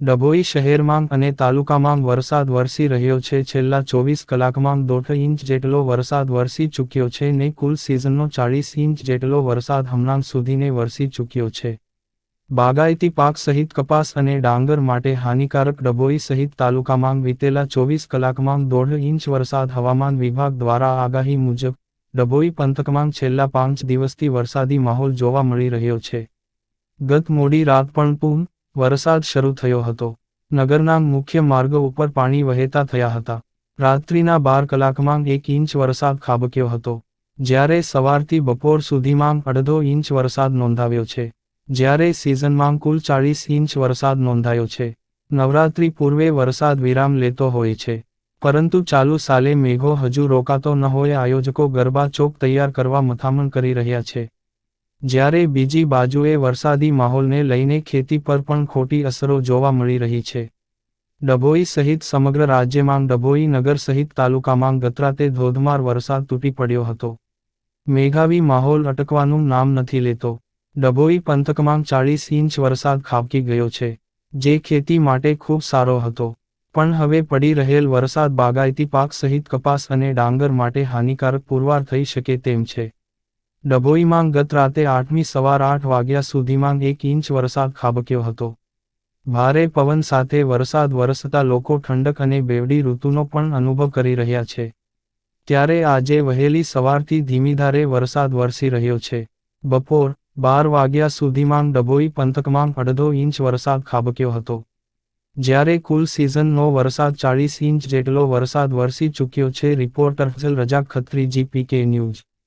ડભોઈ શહેરમાં અને તાલુકામાં વરસાદ વરસી રહ્યો છે. છેલ્લા ચોવીસ કલાકમાં દોઢ ઇંચ જેટલો વરસાદ વરસી ચૂક્યો છે ને કુલ સિઝનનો ચાળીસ ઇંચ જેટલો વરસાદ હમણાં સુધીને વરસી ચૂક્યો છે. બાગાયતી પાક સહિત કપાસ અને ડાંગર માટે હાનિકારક ડભોઈ સહિત તાલુકામાં વીતેલા ચોવીસ કલાકમાં દોઢ ઇંચ વરસાદ હવામાન વિભાગ દ્વારા આગાહી મુજબ ડભોઈ પંથકમાં છેલ્લા પાંચ દિવસથી વરસાદી માહોલ જોવા મળી રહ્યો છે. ગત મોડી રાત પણ પૂર્ણ વરસાદ શરૂ થયો હતો. નગરના મુખ્ય માર્ગો ઉપર પાણી વહેતા થયા હતા. રાત્રિના બાર કલાકમાં એક ઇંચ વરસાદ ખાબક્યો હતો. જ્યારે સવારથી બપોર સુધીમાં અડધો ઇંચ વરસાદ નોંધાવ્યો છે. જ્યારે સિઝનમાં કુલ ચાળીસ ઇંચ વરસાદ નોંધાયો છે. નવરાત્રિ પૂર્વે વરસાદ વિરામ લેતો હોય છે. પરંતુ ચાલુ સાલે મેઘો હજુ રોકાતો ન હોય આયોજકો ગરબા ચોક તૈયાર કરવા મથામણ કરી રહ્યા છે. જ્યારે બીજી બાજુએ વરસાદી માહોલને લઈને ખેતી પર પણ ખોટી અસરો જોવા મળી રહી છે. ડભોઈ સહિત સમગ્ર રાજ્યમાં ડભોઈ નગર સહિત તાલુકામાં ગતરાતે ધોધમાર વરસાદ તૂટી પડ્યો હતો. મેઘાવી માહોલ અટકવાનું નામ નથી લેતો. ડભોઈ પંથકમાં ચાળીસ ઇંચ વરસાદ ખાબકી ગયો છે, જે ખેતી માટે ખૂબ સારો હતો. પણ હવે પડી રહેલ વરસાદ બાગાયતી પાક સહિત કપાસ અને ડાંગર માટે હાનિકારક પુરવાર થઈ શકે તેમ છે. ડભોઈમાં ગત રાતે આઠમી સવાર આઠ વાગ્યા સુધીમાં એક ઇંચ વરસાદ ખાબક્યો હતો. ભારે પવન સાથે વરસાદ વરસતા લોકો ઠંડક અને બેવડી ઋતુનો પણ અનુભવ કરી રહ્યા છે. ત્યારે આજે વહેલી સવારથી ધીમીધારે વરસાદ વરસી રહ્યો છે. બપોર બાર વાગ્યા સુધીમાં ડભોઈ પંથકમાં અડધો ઇંચ વરસાદ ખાબક્યો હતો. જ્યારે કુલ સિઝનનો વરસાદ ચાળીસ ઇંચ જેટલો વરસાદ વરસી ચૂક્યો છે, રિપોર્ટર રજા ખત્રી, જીપીકે ન્યૂઝ.